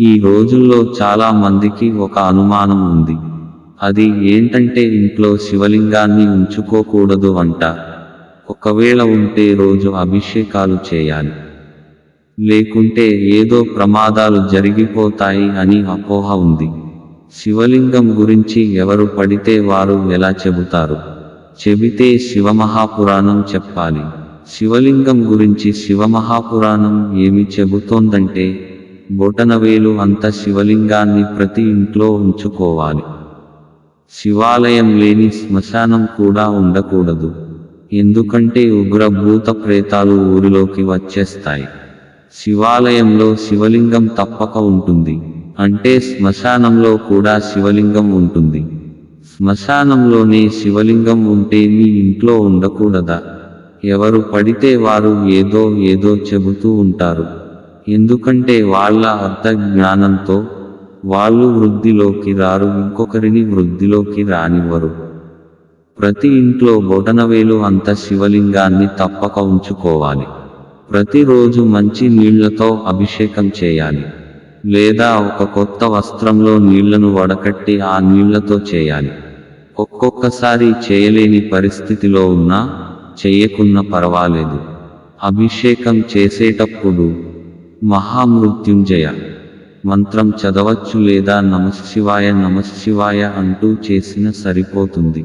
ఈ రోజుల్లో చాలా మందికి ఒక అనుమానం ఉంది. అది ఏంటంటే ఇంట్లో శివలింగాన్ని ఉంచుకోకూడదు అంట. ఒకవేళ ఉంటే రోజు అభిషేకాలు చేయాలి. లేకుంటే ఏదో ప్రమాదాలు జరిగిపోతాయి అని అపోహ ఉంది. శివలింగం గురించి ఎవరు పడితే వారు ఎలా చెబుతారు? చెబితే శివమహాపురాణం చెప్పాలి. శివలింగం గురించి శివమహాపురాణం ఏమి చెబుతోందంటే బొటనవేలు అంత శివలింగాన్ని ప్రతి ఇంట్లో ఉంచుకోవాలి. శివాలయం లేని శ్మశానం కూడా ఉండకూడదు. ఎందుకంటే ఉగ్ర భూత ప్రేతాలు ఊరిలోకి వచ్చేస్తాయి. శివాలయంలో శివలింగం తప్పక ఉంటుంది. అంటే శ్మశానంలో కూడా శివలింగం ఉంటుంది. శ్మశానంలోనే శివలింగం ఉంటే మీ ఇంట్లో ఉండకూడదా? ఎవరు పడితే వారు ఏదో ఏదో చెబుతూ ఉంటారు. ఎందుకంటే వాళ్ళ అర్థ జ్ఞానంతో వాళ్ళు వృద్ధిలోకి రారు ఇంకొకరిని వృద్ధిలోకి రానివ్వరు. ప్రతి ఇంట్లో బొటనవేలు అంత శివలింగాన్ని తప్పక ఉంచుకోవాలి. ప్రతిరోజు మంచి నీళ్ళతో అభిషేకం చేయాలి. లేదా ఒక కొత్త వస్త్రంలో నీళ్ళను వడకట్టి ఆ నీళ్ళతో చేయాలి. ఒక్కొక్కసారి చేయలేని పరిస్థితిలో ఉన్నా చెయ్యకున్నా పర్వాలేదు. అభిషేకం చేసేటప్పుడు మహామృత్యుంజయ. మంత్రం చదవచ్చు లేదా నమశివాయ నమశివాయ అంటూ చేసిన సరిపోతుంది.